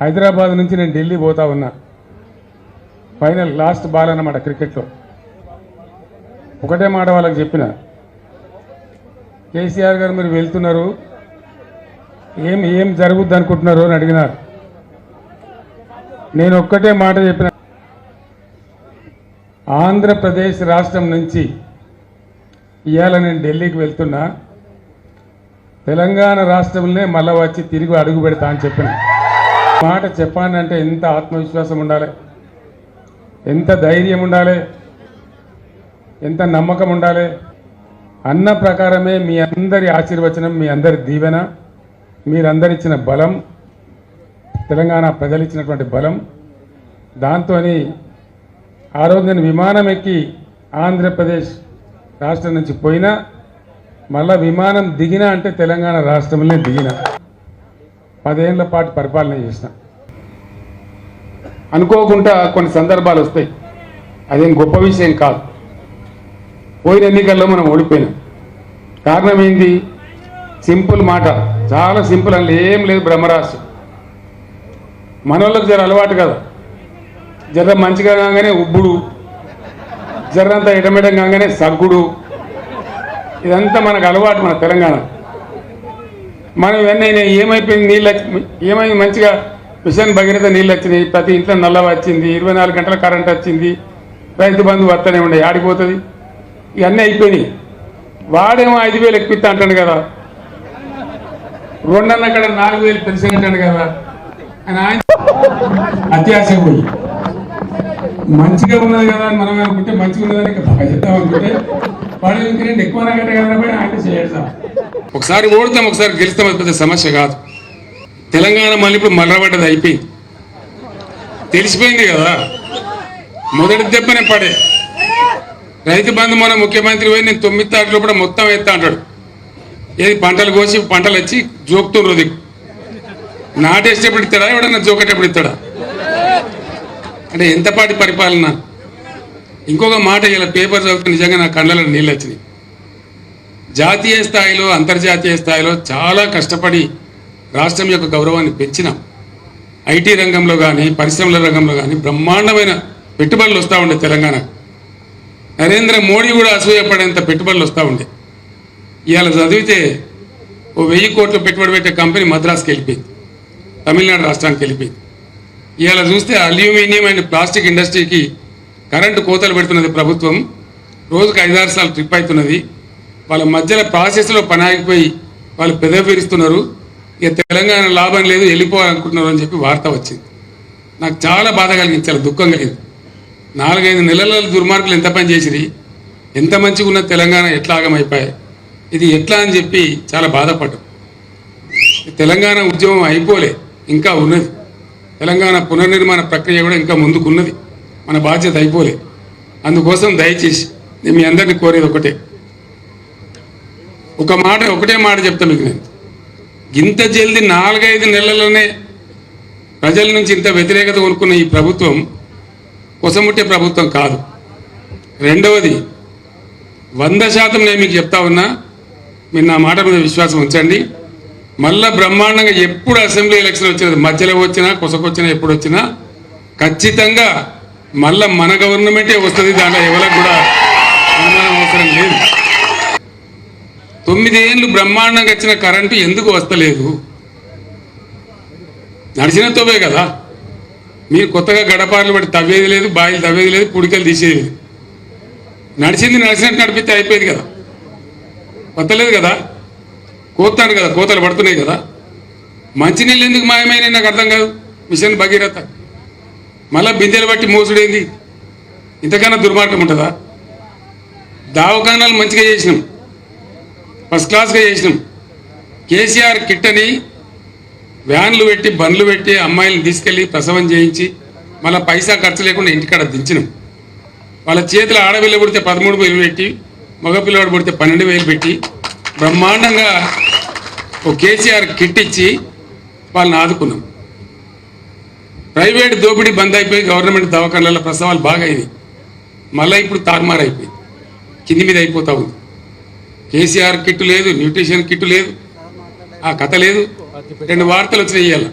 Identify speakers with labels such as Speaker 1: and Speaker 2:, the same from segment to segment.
Speaker 1: హైదరాబాద్ నుంచి నేను ఢిల్లీ పోతా ఉన్నా. ఫైనల్ లాస్ట్ బాల్ అన్నమాట క్రికెట్లో. ఒకటే మాట వాళ్ళకి చెప్పిన. కేసీఆర్ గారు మీరు వెళ్తున్నారు. ఏం ఏం జరుగుద్ది అనుకుంటున్నారు అని అడిగినారు నేను ఒక్కటే మాట చెప్పిన. ఆంధ్రప్రదేశ్ రాష్ట్రం నుంచి ఇవాళ నేను ఢిల్లీకి వెళ్తున్నా. తెలంగాణ రాష్ట్రంలో మళ్ళా వచ్చి తిరిగి అడుగు పెడతా అని చెప్పిన. మాట చెప్పానంటే ఎంత ఆత్మవిశ్వాసం ఉండాలి? ఎంత ధైర్యం ఉండాలి? ఎంత నమ్మకం ఉండాలి? అన్న ప్రకారమే మీ అందరి ఆశీర్వచనం మీ అందరి దీవెన మీరందరిచ్చిన బలం తెలంగాణ ప్రజలు ఇచ్చినటువంటి బలం. దాంతో ఆ రోజు నేను విమానం ఎక్కి ఆంధ్రప్రదేశ్ రాష్ట్రం నుంచి పోయినా మళ్ళా విమానం దిగినా అంటే తెలంగాణ రాష్ట్రంలో దిగిన. పదేళ్ళ పాటు పరిపాలన చేసిన. అనుకోకుండా కొన్ని సందర్భాలు వస్తాయి. అదేం గొప్ప విషయం కాదు. పోయిన ఎన్నికల్లో మనం ఓడిపోయినాం. కారణం ఏంది? సింపుల్ మాట. చాలా సింపుల్ అని ఏం లేదు బ్రహ్మరాశి మనోళ్ళకి జర అలవాటు కదా. జర మంచిగా కాగానే ఉబ్బుడు. జర్రంతా ఎడమెడం కాగానే సగ్గుడు. ఇదంతా మనకు అలవాటు మన తెలంగాణ. మనం ఇవన్నీ ఏమైపోయింది? నీళ్ళు వచ్చి ఏమైంది? మంచిగా మిషన్ భగీరథ నీళ్ళు వచ్చినాయి. ప్రతి ఇంట్లో నల్ల వచ్చింది. ఇరవై నాలుగు గంటల కరెంట్ వచ్చింది. రైతు బంధు వస్తూనే ఉండే. ఆడిపోతుంది. ఇవన్నీ అయిపోయినాయి. వాడేమో ఐదు వేలు ఎక్కిస్తా అంటాడు కదా. రెండన్న అక్కడ నాలుగు వేలు పెన్షన్ అంటాడు కదా. అని ఆయన అత్యాశ పోయి. మంచిగా ఉన్నది కదా అని మనం అనుకుంటే మంచిగా ఉన్నదని చెప్తాం అనుకుంటే వాడు ఎక్కువ నగట కదా ఆయన చేస్తాం. ఒకసారి ఓడుతాం ఒకసారి గెలుస్తాం అది పెద్ద సమస్య కాదు. తెలంగాణ మళ్ళీ ఇప్పుడు మర్రబడ్డది అయిపోయి తెలిసిపోయింది కదా. మొదటి దెబ్బనే పడే. రైతు బంధు మన ముఖ్యమంత్రి పోయి నేను తొమ్మిది తారీఖులో కూడా మొత్తం ఎత్తా అంటాడు. ఏది పంటలు కోసి పంటలు వచ్చి జోకుతుండ్రు దిక్కు నాటేసేటప్పుడు ఇస్తాడా? ఎవడన్నా జోకేటప్పుడు ఇస్తాడా? అంటే ఎంతపాటి పరిపాలన? ఇంకొక మాట ఇలా పేపర్ చదివితే నిజంగా నా కళ్ళలో నీళ్ళు వచ్చినాయి. జాతీయ స్థాయిలో అంతర్జాతీయ స్థాయిలో చాలా కష్టపడి రాష్ట్రం యొక్క గౌరవాన్ని పెంచినాం. ఐటీ రంగంలో కానీ పరిశ్రమల రంగంలో కానీ బ్రహ్మాండమైన పెట్టుబడులు వస్తూ ఉండే తెలంగాణ. నరేంద్ర మోడీ కూడా అసూయపడేంత పెట్టుబడులు వస్తూ ఉండే. ఇవాళ చదివితే ఓ వెయ్యి కోట్లు పెట్టుబడి పెట్టే కంపెనీ మద్రాసుకి వెళ్ళిపోయింది. తమిళనాడు రాష్ట్రానికి వెళ్ళిపోయింది. ఇవాళ చూస్తే అల్యూమినియం అండ్ ప్లాస్టిక్ ఇండస్ట్రీకి కరెంటు కోతలు పెడుతున్నది ప్రభుత్వం. రోజుకు ఐదారు సార్లు ట్రిప్ అవుతున్నది. వాళ్ళ మధ్యలో ప్రాసెస్లో పని ఆగిపోయి వాళ్ళు పెదవిరుస్తున్నారు. ఇక తెలంగాణ లాభం లేదు వెళ్ళిపోవాలనుకుంటున్నారు అని చెప్పి వార్త వచ్చింది. నాకు చాలా బాధ కలిగించాలి దుఃఖం కలిగింది. నాలుగైదు నెలల దుర్మార్గులు ఎంత పని చేసిరి ఎంత మంచిగా ఉన్న తెలంగాణ ఎట్లా ఆగమైపోయాయి ఇది ఎట్లా అని చెప్పి చాలా బాధపడ్డాం. తెలంగాణ ఉద్యమం అయిపోలే ఇంకా ఉన్నది. తెలంగాణ పునర్నిర్మాణ ప్రక్రియ కూడా ఇంకా ముందుకున్నది. మన బాధ్యత అయిపోలే. అందుకోసం దయచేసి నేను మీ అందరినీ కోరేది ఒకటే. ఒక మాట ఒకటే మాట చెప్తాను మీకు నేను. ఇంత జల్ది నాలుగైదు నెలల్లోనే ప్రజల నుంచి ఇంత వ్యతిరేకత కొనుక్కున్న ఈ ప్రభుత్వం కొసముట్టే ప్రభుత్వం కాదు. రెండవది వంద శాతం నేను మీకు చెప్తా ఉన్నా మీరు నా మాట మీద విశ్వాసం ఉంచండి. మళ్ళా బ్రహ్మాండంగా ఎప్పుడు అసెంబ్లీ ఎలక్షన్ వచ్చినది మధ్యలో వచ్చినా కొసకొచ్చినా ఎప్పుడు వచ్చినా ఖచ్చితంగా మళ్ళా మన గవర్నమెంటే వస్తుంది దాంట్లో ఎవరికి కూడా అవసరం లేదు. తొమ్మిది ఏళ్ళు బ్రహ్మాండంగా వచ్చిన కరెంటు ఎందుకు వస్తలేదు? నడిచిన తవ్వే కదా. మీరు కొత్తగా గడపార్లు పట్టి తవ్వేది లేదు బాయిలు తవ్వేది లేదు పుడికలు తీసేది లేదు. నడిచింది నడిచినట్టు నడిపితే అయిపోయేది కదా. వస్తలేదు కదా. కోతాడు కదా కోతలు పడుతున్నాయి కదా. మంచినీళ్ళు ఎందుకు మాయమైనాయి నాకు అర్థం కాదు. మిషన్ భగీరథ. మళ్ళా బిందెలు బట్టి మోసుడేంది? ఇంతకన్నా దుర్మార్గం ఉంటుందా? దావకానాలు మంచిగా చేసినాం. ఫస్ట్ క్లాస్గా చేసినాం. కేసీఆర్ కిట్ అని వ్యాన్లు పెట్టి బండ్లు పెట్టి అమ్మాయిలను తీసుకెళ్ళి ప్రసవం చేయించి మళ్ళీ పైసా ఖర్చు లేకుండా ఇంటికాడ దించినాం. వాళ్ళ చేతిలో ఆడపిల్ల పుడితే పదమూడు వేలు పెట్టి మగ పిల్లవాడు పుడితే పన్నెండు వేలు పెట్టి బ్రహ్మాండంగా ఓ కేసీఆర్ కిట్ ఇచ్చి వాళ్ళని ఆదుకున్నాం. ప్రైవేట్ దోపిడీ బంద్ అయిపోయి గవర్నమెంట్ దవాఖానాల ప్రసవాలు బాగా అయినాయి మళ్ళీ ఇప్పుడు తారుమారు అయిపోయింది కింది మీద అయిపోతా ఉంది. కేసీఆర్ కిట్ లేదు న్యూట్రిషన్ కిట్ లేదు. ఆ కథ లేదు. రెండు వార్తలు వచ్చినాయి ఇవాళ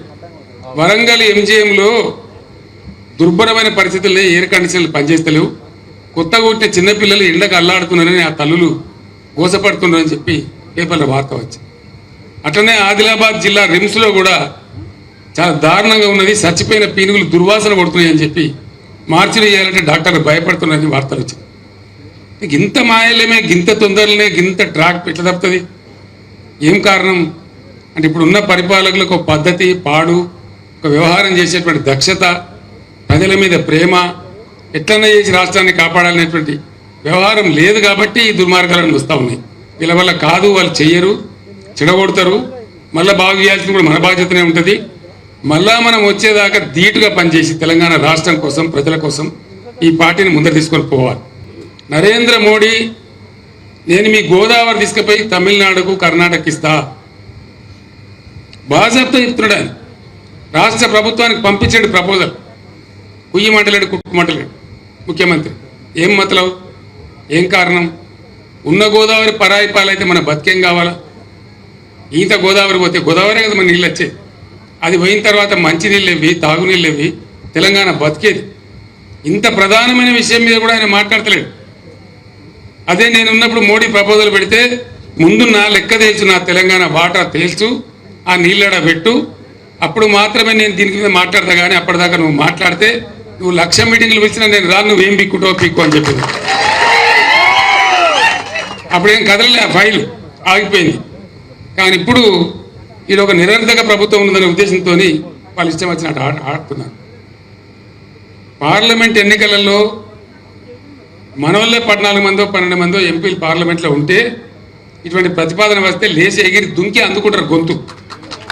Speaker 1: వరంగల్ ఎంజిఎంలో దుర్భరమైన పరిస్థితుల్లో ఎయిర్ కండిషన్లు పనిచేస్తలేవు. కొత్తగా పుట్టిన చిన్నపిల్లలు ఎండకు అల్లాడుతున్నారని ఆ తల్లులు గోసపడుతున్నారని చెప్పి పేపర్లో వార్త వచ్చింది. అట్లనే ఆదిలాబాద్ జిల్లా రిమ్స్లో కూడా చాలా దారుణంగా ఉన్నది. చచ్చిపోయిన పీనుగులు దుర్వాసన పడుతున్నాయని చెప్పి మార్చిలు చేయాలంటే డాక్టర్లు భయపడుతున్నారని వార్తలు వచ్చింది ఇంత మాయలేమే గింత తొందరలనే గింత ట్రాక్ పెట్ట తప్పుతుంది. ఏం కారణం? అంటే ఇప్పుడు ఉన్న పరిపాలకులకు ఒక పద్ధతి పాడు ఒక వ్యవహారం చేసేటువంటి దక్షత ప్రజల మీద ప్రేమ ఎట్లన్నా చేసి రాష్ట్రాన్ని కాపాడాలనేటువంటి వ్యవహారం లేదు కాబట్టి ఈ దుర్మార్గాలను వస్తూ ఉన్నాయి. వీళ్ళ వల్ల కాదు వాళ్ళు చెయ్యరు చెడగొడతారు. మళ్ళీ బాగు చేయాల్సింది కూడా మన బాధ్యతనే ఉంటుంది. మళ్ళా మనం వచ్చేదాకా ధీటుగా పనిచేసి తెలంగాణ రాష్ట్రం కోసం ప్రజల కోసం ఈ పార్టీని ముందర తీసుకొని పోవాలి. నరేంద్ర మోడీ నేను మీ గోదావరి తీసుకుపోయి తమిళనాడుకు కర్ణాటక ఇస్తా. బాజాబ్తో చెప్తున్నాడు ఆయన. రాష్ట్ర ప్రభుత్వానికి పంపించండి ప్రపోజల్. కుయ్యి మంటలేడు కుట్టు మంటలేడు. ముఖ్యమంత్రి ఏం మతలవు? ఏం కారణం? ఉన్న గోదావరి పరాయి పాలైతే మన బతికేం కావాలా? ఈత గోదావరి పోతే గోదావరి కదా మన నీళ్ళు వచ్చేది. అది పోయిన తర్వాత మంచి నీళ్ళు ఇవి తాగునీళ్ళు ఇవి తెలంగాణ బతికేది. ఇంత ప్రధానమైన విషయం మీద కూడా ఆయన మాట్లాడతలేడు. అదే నేను ఉన్నప్పుడు మోడీ ప్రపోజల్ పెడితే ముందు నా లెక్క తెలుసు నా తెలంగాణ వాటా తేల్చు ఆ నీళ్ళడ పెట్టు. అప్పుడు మాత్రమే నేను దీని మీద మాట్లాడతా కానీ అప్పటిదాకా నువ్వు మాట్లాడితే నువ్వు లక్ష మీటింగ్లు పిలిచినా నేను రాను నువ్వేం పిక్కుటో పిక్కు అని చెప్పింది. అప్పుడేం కదలలే ఆ ఫైల్ ఆగిపోయింది. కానీ ఇప్పుడు ఇది ఒక నిరర్ధక ప్రభుత్వం ఉందనే ఉద్దేశంతో వాళ్ళు ఇష్టం వచ్చినట్టు ఆడుతున్నారు. పార్లమెంట్ ఎన్నికలలో మన వల్లే పద్నాలుగు మందో పన్నెండు మందో ఎంపీలు పార్లమెంట్లో ఉంటే ఇటువంటి ప్రతిపాదన వస్తే లేచి ఎగిరి దుంకి అందుకుంటారు గొంతు.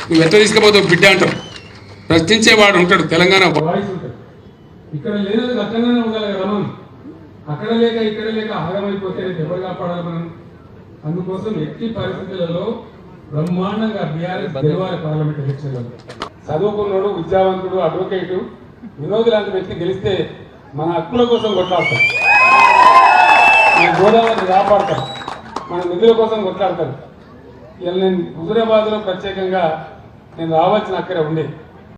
Speaker 1: నువ్వు ఎట్లా తీసుకుపోతావు బిడ్డ అంటారు. ప్రశ్నించేవాడు ఉంటాడు తెలంగాణ ఉంటాడు ఇక్కడ లేనది అక్కడనే ఉండాలి కదా మనం. అక్కడ లేక ఇక్కడ లేక ఆగమైపోతే ఎవరు కాపాడాలి మనం. అందుకోసం ఎట్టి పరిస్థితులలో బ్రహ్మాండంగా బీఆర్ఎస్ గెలవాలి పార్లమెంట్ ఎలక్షన్లో. చదువుకున్నాడు విద్యావంతుడు అడ్వకేటు వినోద్ లాంటి వ్యక్తి గెలిస్తే మన హక్కుల కోసం కొట్లాడతాం. మన గోదావరిని కాపాడతారు. మన నిధుల కోసం కొట్లాడతారు. ఇలా నేను హుజురాబాద్లో ప్రత్యేకంగా నేను రావాల్సిన అక్కడే ఉండేది